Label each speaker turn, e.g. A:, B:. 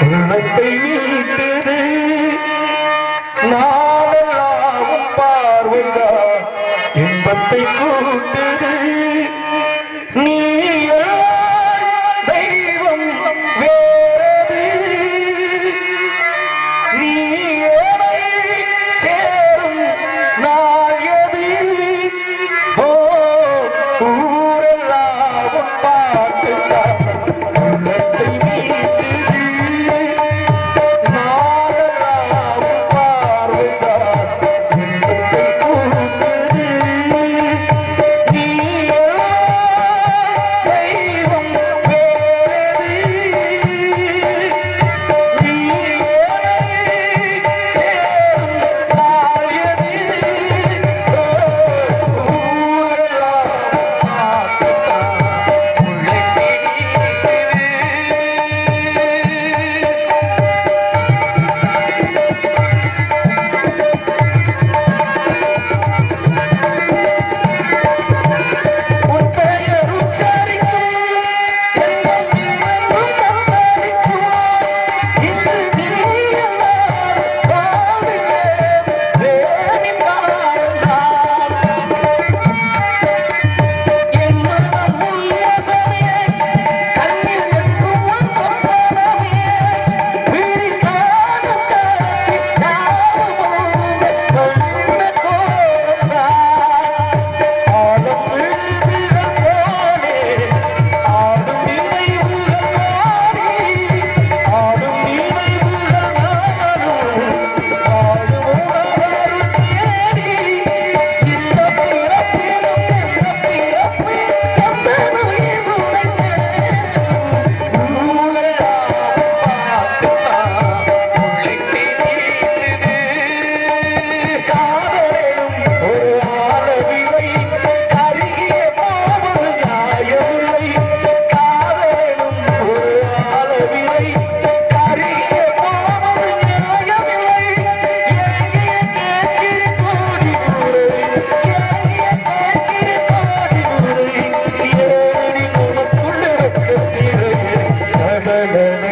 A: உள்ளத்தை மீட்டது. நான் na, na.